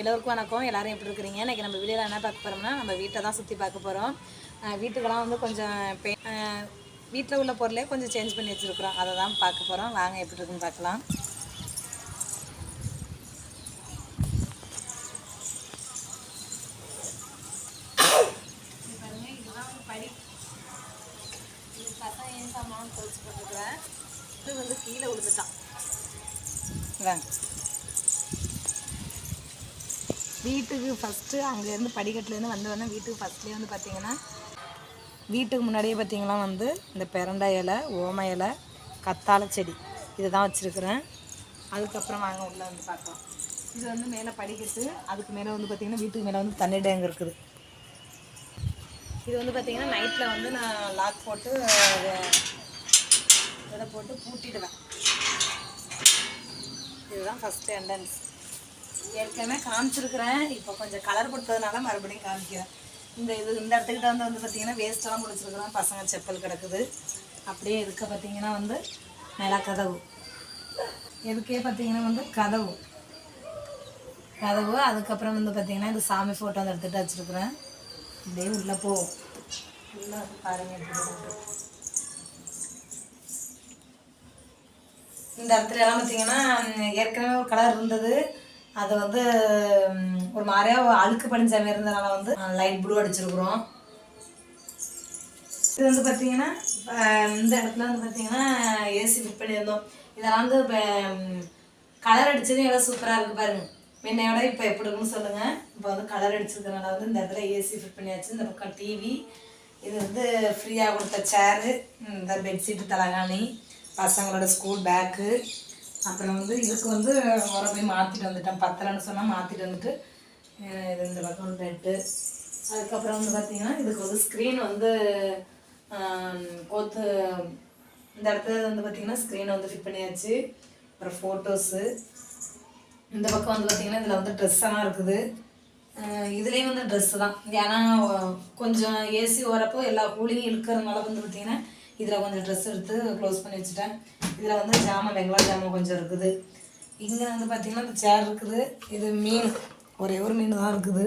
எல்லோருக்கும் வணக்கம். எல்லோரும் எப்படி இருக்கிறீங்க? இன்றைக்கி நம்ம வீடியோவில் என்ன பார்க்க போகிறோம்னா நம்ம வீட்டை தான் சுற்றி பார்க்க போகிறோம் வீட்டுக்கெல்லாம் வந்து கொஞ்சம் பெ வீட்டில் உள்ள பொருளே கொஞ்சம் சேஞ்ச் பண்ணி வச்சுருக்குறோம். அதை தான் பார்க்க போகிறோம் வாங்க எப்படி இருக்குன்னு பார்க்கலாம். பார்த்தா இது வந்து கீழே விழுந்துட்டான். வாங்க. வீட்டுக்கு ஃபஸ்ட்டு அங்கேருந்து படிக்கட்டுலேருந்து வந்து வந்தேன் வீட்டுக்கு ஃபஸ்ட்லேயே வந்து பார்த்தீங்கன்னா வீட்டுக்கு முன்னாடியே பார்த்தீங்கன்னா வந்து இந்த பெரண்டை இலை ஓம இலை கத்தாழை செடி இதை தான் வச்சுருக்குறேன். அதுக்கப்புறம் வாங்க உள்ளே வந்து பார்க்கலாம். இது வந்து மேலே படிக்கட்டு அதுக்கு மேலே வந்து பார்த்திங்கன்னா வீட்டுக்கு மேலே வந்து தண்ணி டேங்க் இருக்குது. இது வந்து பார்த்திங்கன்னா நைட்டில் வந்து நான் லாக் போட்டு இதை போட்டு பூட்டிடுவேன். இதுதான் ஃபஸ்ட்டு என்ட்ரன்ஸ் ஏற்கனவே காமிச்சிருக்கிறேன். இப்போ கொஞ்சம் கலர் கொடுத்ததுனால மறுபடியும் காமிக்கிறேன். இந்த இது இந்த இடத்துக்கிட்ட வந்து வந்து பார்த்தீங்கன்னா வேஸ்ட்டெல்லாம் முடிச்சிருக்கிறோம். பசங்க செப்பல் கிடக்குது. அப்படியே இருக்க பார்த்தீங்கன்னா வந்து நில கதவு. எதுக்கே பார்த்தீங்கன்னா வந்து கதவு. கதவு அதுக்கப்புறம் வந்து பார்த்தீங்கன்னா இது சாமி ஃபோட்டோ வந்து எடுத்துகிட்டு வச்சுருக்குறேன். அப்படியே உள்ளே போ. உள்ளே பாருங்க இந்த இடத்துல எல்லாம் பார்த்தீங்கன்னா ஏற்கனவே ஒரு கலர் இருந்தது. அது வந்து ஒரு மாதிரியா அழுக்கு படிஞ்ச மாதிரி இருந்தனால வந்து லைட் ப்ளூ அடிச்சிருக்கிறோம். இது வந்து பார்த்தீங்கன்னா இந்த இடத்துல வந்து பார்த்தீங்கன்னா ஏசி ஃபிட் பண்ணியிருந்தோம். இதெல்லாம் வந்து இப்போ கலர் அடிச்சது எவ்வளோ சூப்பராக இருக்குது பாருங்கள் முன்னையோட இப்போ எப்படி இருக்குன்னு சொல்லுங்கள் இப்போ வந்து கலர் அடிச்சிருக்கனால வந்து இந்த இடத்துல ஏசி ஃபிட் பண்ணியாச்சு. இந்த பக்கம் டிவி இது வந்து ஃப்ரீயாக கொடுத்த சேரு இந்த பெட்ஷீட்டு தலகாணி பசங்களோட ஸ்கூல் பேக்கு அப்புறம் வந்து இதுக்கு வந்து உரம் போய் மாற்றிட்டு வந்துட்டேன். பத்தலைன்னு சொன்னால் மாற்றிட்டு வந்துட்டு இது இந்த பக்கம் பெட்டு அதுக்கப்புறம் வந்து பார்த்தீங்கன்னா இதுக்கு வந்து ஸ்க்ரீன் வந்து கோத்து இந்த இடத்துல வந்து பார்த்தீங்கன்னா ஸ்க்ரீனை வந்து ஃபிட் பண்ணியாச்சு. அப்புறம் ஃபோட்டோஸு இந்த பக்கம் வந்து பார்த்திங்கன்னா இதில் வந்து ட்ரெஸ் எல்லாம் இருக்குது. இதுலேயும் வந்து ட்ரெஸ்ஸு தான். ஏன்னா கொஞ்சம் ஏசி வரப்போ எல்லா கூலியும் இழுக்கிறதுனால வந்து பார்த்திங்கன்னா இதில் கொஞ்சம் ட்ரெஸ் எடுத்து க்ளோஸ் பண்ணி வச்சுட்டேன். இதில் வந்து ஜாமான் வெங்காய ஜாமான் கொஞ்சம் இருக்குது. இங்கே வந்து பார்த்தீங்கன்னா இந்த சேர் இருக்குது. இது மீன். ஒரே ஒரு மீன் தான் இருக்குது.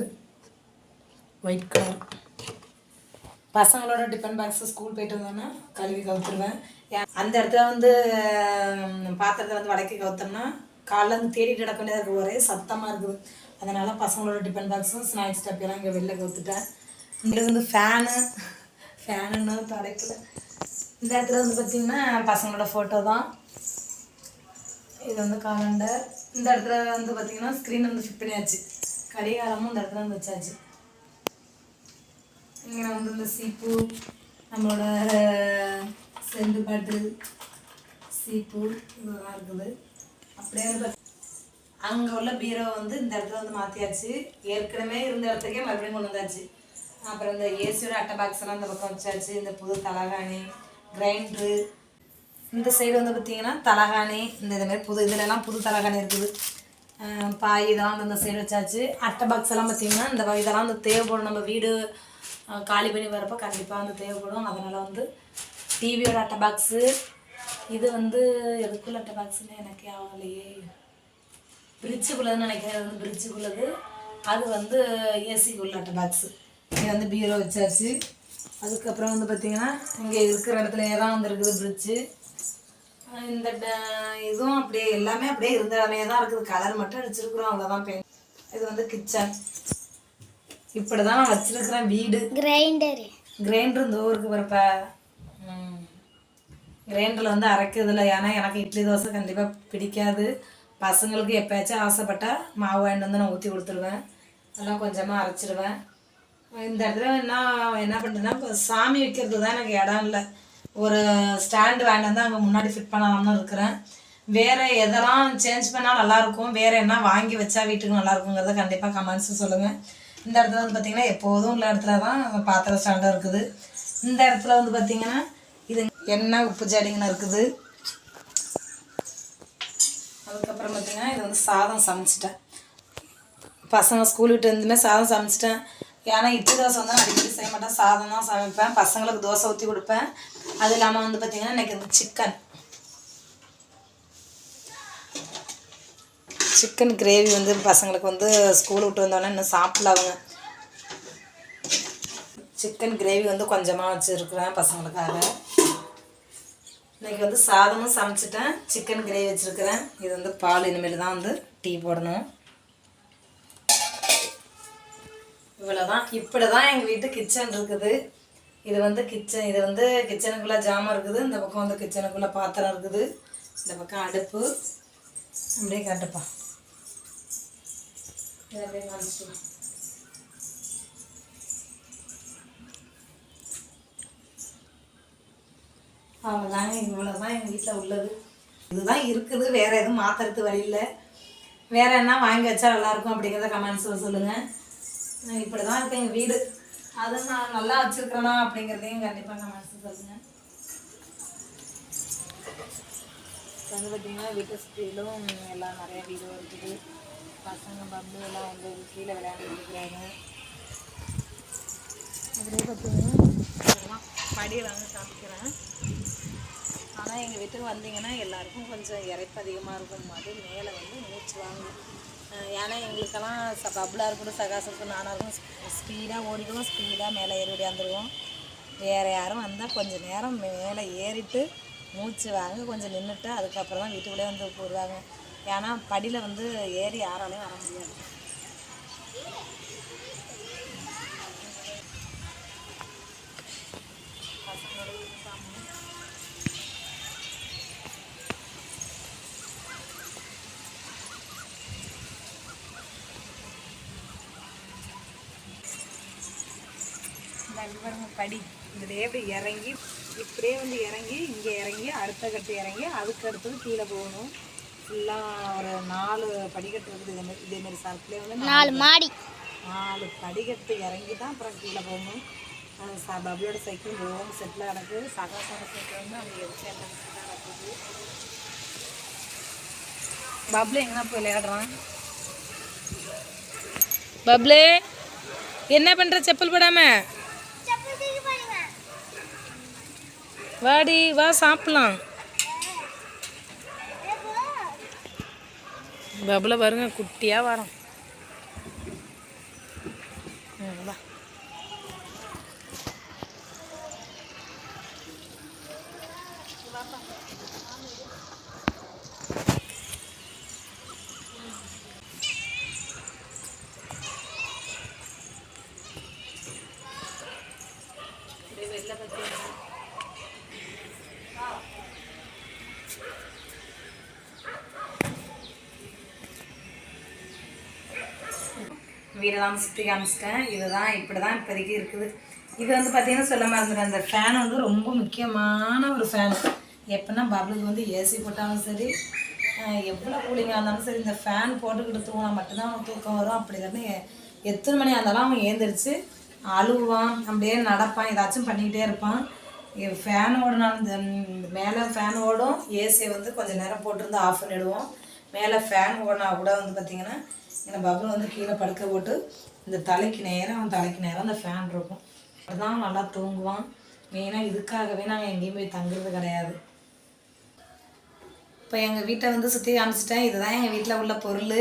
ஒயிட் கலர் பசங்களோட டிஃபன் பாக்ஸ் ஸ்கூல் போயிட்டு வந்தோன்னா கழுவி கவுத்துருவேன். அந்த இடத்துல வந்து பாத்திரத்தை வந்து வடக்கி கவுத்தோம்னா காலைல வந்து தேடிட்டு கிடக்க வேண்டியதாக இருக்குது. ஒரே சத்தமாக இருக்குது. அதனால் பசங்களோட டிஃபன் பாக்ஸும் ஸ்நாக்ஸ் டப்பியெல்லாம் இங்கே வெளில கவுத்துட்டேன். இங்கே வந்து ஃபேனு ஃபேனுன்னு தலைப்பில் இந்த இடத்துல வந்து பார்த்திங்கன்னா பசங்களோட ஃபோட்டோ தான். இது வந்து காலண்டர் இந்த இடத்துல வந்து பார்த்திங்கன்னா ஸ்க்ரீன் வந்து ஃபிட் பண்ணியாச்சு. கடிகாரமும் இந்த இடத்துல வந்து வச்சாச்சு. இங்கே வந்து இந்த சீப்பு நம்மளோட செண்டு பாட்டு சீப்பு இதெல்லாம் இருக்குது. அப்படியே வந்து அங்கே உள்ள பீரோ வந்து இந்த இடத்துல வந்து மாற்றியாச்சு ஏற்கனவே இருந்த இடத்துக்கே மறுபடியும் கொண்டு வந்தாச்சு. அப்புறம் இந்த ஏசியோட அட்டை பாக்ஸ் எல்லாம் இந்த பக்கம் வச்சாச்சு. இந்த புது தலகாணி கிரைண்ட்ரு இந்த சைடு வந்து பார்த்தீங்கன்னா தலகாணி இந்த இதுமாரி புது இதுலலாம் புது தலகாணி இருக்குது. பாய் இதெல்லாம் வந்து இந்த சைடு வச்சாச்சு. அட்டை பாக்ஸ் எல்லாம் பார்த்தீங்கன்னா இந்த இதெல்லாம் வந்து தேவைப்படும். நம்ம வீடு காலி பண்ணி வரப்போ கண்டிப்பாக வந்து தேவைப்படும். அதனால் வந்து டிவியோட அட்டை பாக்ஸு இது வந்து எதுக்குள்ள அட்டை பாக்ஸுன்னு எனக்கு ஆகலையே பிரிட்ஜுக்குள்ளதுன்னு நினைக்கிறேன். அது வந்து பிரிட்ஜுக்குள்ளது. அது வந்து ஏசிக்குள்ள அட்டை பாக்ஸு இது வந்து பீரோ வச்சாச்சு. அதுக்கப்புறம் வந்து பார்த்திங்கன்னா இங்கே இருக்கிற இடத்துலயே தான் வந்து இருக்குது பிரிட்ஜு இந்த இதுவும் அப்படியே எல்லாமே அப்படியே இருந்த இடமே தான் இருக்குது. கலர் மட்டும் அடிச்சிருக்கிறோம் அவ்வளோதான் பெயிண்ட் இது வந்து கிச்சன் இப்படி தான் நான் வச்சிருக்கிறேன் வீடு. கிரைண்டரு கிரைண்டர் இந்த ஊருக்கு வரப்ப கிரைண்டரில் வந்து அரைக்கிறதுல ஏன்னா எனக்கு இட்லி தோசை கண்டிப்பாக பிடிக்காது. பசங்களுக்கு எப்பயாச்சும் ஆசைப்பட்டா மாவு வாங்கிட்டு வந்து நான் ஊற்றி கொடுத்துருவேன். எல்லாம் கொஞ்சமாக அரைச்சிடுவேன் இந்த இடத்துல என்ன என்ன பண்ணுறேன்னா இப்போ சாமி வைக்கிறது தான் எனக்கு இடம் இல்லை. ஒரு ஸ்டாண்டு வேண்டாம் தான் அங்கே முன்னாடி ஃபிட் பண்ணலாம்னு இருக்கிறேன். வேறு எதெல்லாம் சேஞ்ச் பண்ணால் நல்லாயிருக்கும் வேறு என்ன வாங்கி வச்சா வீட்டுக்கு நல்லாயிருக்குங்கிறத கண்டிப்பாக கமெண்ட்ஸு சொல்லுங்கள் இந்த இடத்துல வந்து பார்த்திங்கன்னா எப்போதும் உள்ள இடத்துல தான் பாத்திர ஸ்டாண்டாக இருக்குது. இந்த இடத்துல வந்து பார்த்திங்கன்னா இது எண்ணெய் உப்பு ஜாடிங்கன்னு இருக்குது. அதுக்கப்புறம் பார்த்திங்கன்னா இது வந்து சாதம் சமைச்சிட்டேன். பசங்க ஸ்கூல் விட்டு வந்துமே சாதம் சமைச்சிட்டேன். ஏன்னா இட்லி தோசை வந்து நான் அடிக்கடி செய்ய மாட்டேன். சாதம் தான் சமைப்பேன். பசங்களுக்கு தோசை ஊற்றி கொடுப்பேன். அது இல்லாமல் வந்து பார்த்திங்கன்னா இன்றைக்கி வந்து சிக்கன் சிக்கன் கிரேவி வந்து பசங்களுக்கு வந்து ஸ்கூல் விட்டு வந்தோடனே இன்னும் சாப்பிடல அவங்க. சிக்கன் கிரேவி வந்து கொஞ்சமாக வச்சுருக்குறேன் பசங்களுக்காக. இன்றைக்கி வந்து சாதமும் சமைச்சிட்டேன். சிக்கன் கிரேவி வச்சுருக்கிறேன். இது வந்து பால் இனிமேல் தான் வந்து டீ போடணும். இவ்வளோதான் இப்படி தான் எங்கள் வீட்டு கிச்சன் இருக்குது. இது வந்து கிச்சன் இது வந்து கிச்சனுக்குள்ளே ஜாமான் இருக்குது. இந்த பக்கம் வந்து கிச்சனுக்குள்ளே பாத்திரம் இருக்குது. இந்த பக்கம் அடுப்பு. அப்படியே காட்டுப்பா. இதை அப்படியே அவ்வளோதாங்க இவ்வளோ தான் எங்கள் வீட்டில் உள்ளது. இதுதான் இருக்குது. வேறு எதுவும் மாற்றுறது வழியில் வேறு என்ன வாங்கி வச்சா நல்லாயிருக்கும் அப்படிங்கிறத கமெண்ட்ஸில் சொல்லுங்கள் இப்படி தான் இருக்கு எங்கள் வீடு. அது நான் நல்லா வச்சுருக்கிறேனா அப்படிங்கிறதையும் கண்டிப்பாக கமெண்ட்ஸில் சொல்லுங்கள் இப்போ வந்து பார்த்திங்கன்னா வீட்டு சுற்றிலும் எல்லாம் நிறைய வீடு இருக்குது. பசங்க பந்து எல்லாம் வந்து கீழே விளையாண்டுட்டு இருக்கிறாங்க. அப்படியே பார்த்தீங்கன்னா இதெல்லாம் படியில் வந்து காமிக்கிறேன் ஆனால் எங்கள் வீட்டுக்கு வந்தீங்கன்னா எல்லாருக்கும் கொஞ்சம் இறைப்பு அதிகமாக இருக்கும். அது மேலே வந்து மூச்சு வாங்கும். ஏன்னா எங்களுக்கெல்லாம் ச பப்ளாக இருக்கட்டும் சகாசம் இருக்கட்டும் நானாக இருக்கும் ஸ்பீடாக ஓடிடுவோம் ஸ்பீடாக மேலே ஏறி ஓடியாந்துருவோம் வேறு யாரும் வந்தால் கொஞ்சம் நேரம் மேலே ஏறிட்டு மூச்சு வாங்க கொஞ்சம் நின்றுட்டு அதுக்கப்புறம் தான் வீட்டுக்குள்ளே வந்து போடுவாங்க ஏன்னா படியில் வந்து ஏறி யாராலையும் வர முடியாது. இங்க பாருங்க படி. இதுலேயே இப்படி இறங்கி இப்படியே வந்து இறங்கி இங்கே இறங்கி அடுத்த கட்டு இறங்கி அதுக்கு அடுத்தது கீழே போகணும். ஃபுல்லாக ஒரு நாலு படிக்கட்டு இருக்குது இதேமாரி இதேமாரி சரக்குலேயே வந்து நாலு மாடி. நாலு படிக்கட்டு இறங்கி தான் அப்புறம் கீழே போகணும். பப்ளியோட சைக்கிள் ரோம் செட்டில் கிடக்கு சகாசோட சைக்கிள் வந்து அவங்க எரிச்சு பப்ளு எங்கே போய் விளையாடுறான்? பப்ளு என்ன பண்ணுற செப்பல் போடாம? வாடி வா சாப்பிடலாம். பபுல வருங்க குட்டியாக வரோம். வா வெளில பார்த்தீங்கன்னா வீடெல்லாம் சுற்றி காமிச்சிட்டேன். இதுதான் இப்படி தான் இப்போதைக்கு இருக்குது. இது வந்து பார்த்தீங்கன்னா சொல்ல மறந்துட்டேன். அந்த ஃபேன் வந்து ரொம்ப முக்கியமான ஒரு ஃபேன் எப்போன்னா பப்ளுக்கு வந்து ஏசி போட்டாலும் சரி எவ்வளோ கூலிங்காக இருந்தாலும் சரி இந்த ஃபேன் போட்டுக்கிட்டு தூங்கினா மட்டும்தான் அவன் தூக்கம் வரும். அப்படி இல்லைன்னு எத்தனை மணி இருந்தாலும் அவன் ஏந்திரிச்சு அழுவான். அப்படியே நடப்பான். ஏதாச்சும் பண்ணிக்கிட்டே இருப்பான். ஃபேன் ஓடினாலும் இந்த மேலே ஃபேன் ஓடும். ஏசியை வந்து கொஞ்சம் நேரம் போட்டிருந்து ஆஃப் பண்ணிவிடுவோம் மேலே ஃபேன் ஓடினா கூட வந்து பார்த்திங்கன்னா ஏன்னா பபுள் வந்து கீழே படுக்க போட்டு இந்த தலைக்கு நேரம் அவன் தலைக்கு நேரம் அந்த ஃபேன் இருக்கும். அதுதான் நல்லா தூங்குவான். மெயினாக இதுக்காகவே நாங்கள் எங்கேயும் போய் தங்குறது கிடையாது. இப்போ எங்கள் வீட்டை வந்து சுற்றி காமிச்சிட்டேன். இதுதான் எங்கள் வீட்டில் உள்ள பொருள்.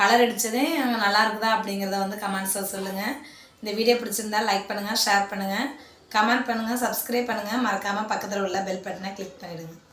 கலர் அடித்ததே நல்லா இருக்குதா அப்படிங்கிறத வந்து கமெண்ட்ஸில் சொல்லுங்கள் இந்த வீடியோ பிடிச்சிருந்தா லைக் பண்ணுங்கள் ஷேர் பண்ணுங்கள் கமெண்ட் பண்ணுங்கள் சப்ஸ்கிரைப் பண்ணுங்கள் மறக்காமல் பக்கத்தில் உள்ள பெல் பட்டனை கிளிக் பண்ணிவிடுங்க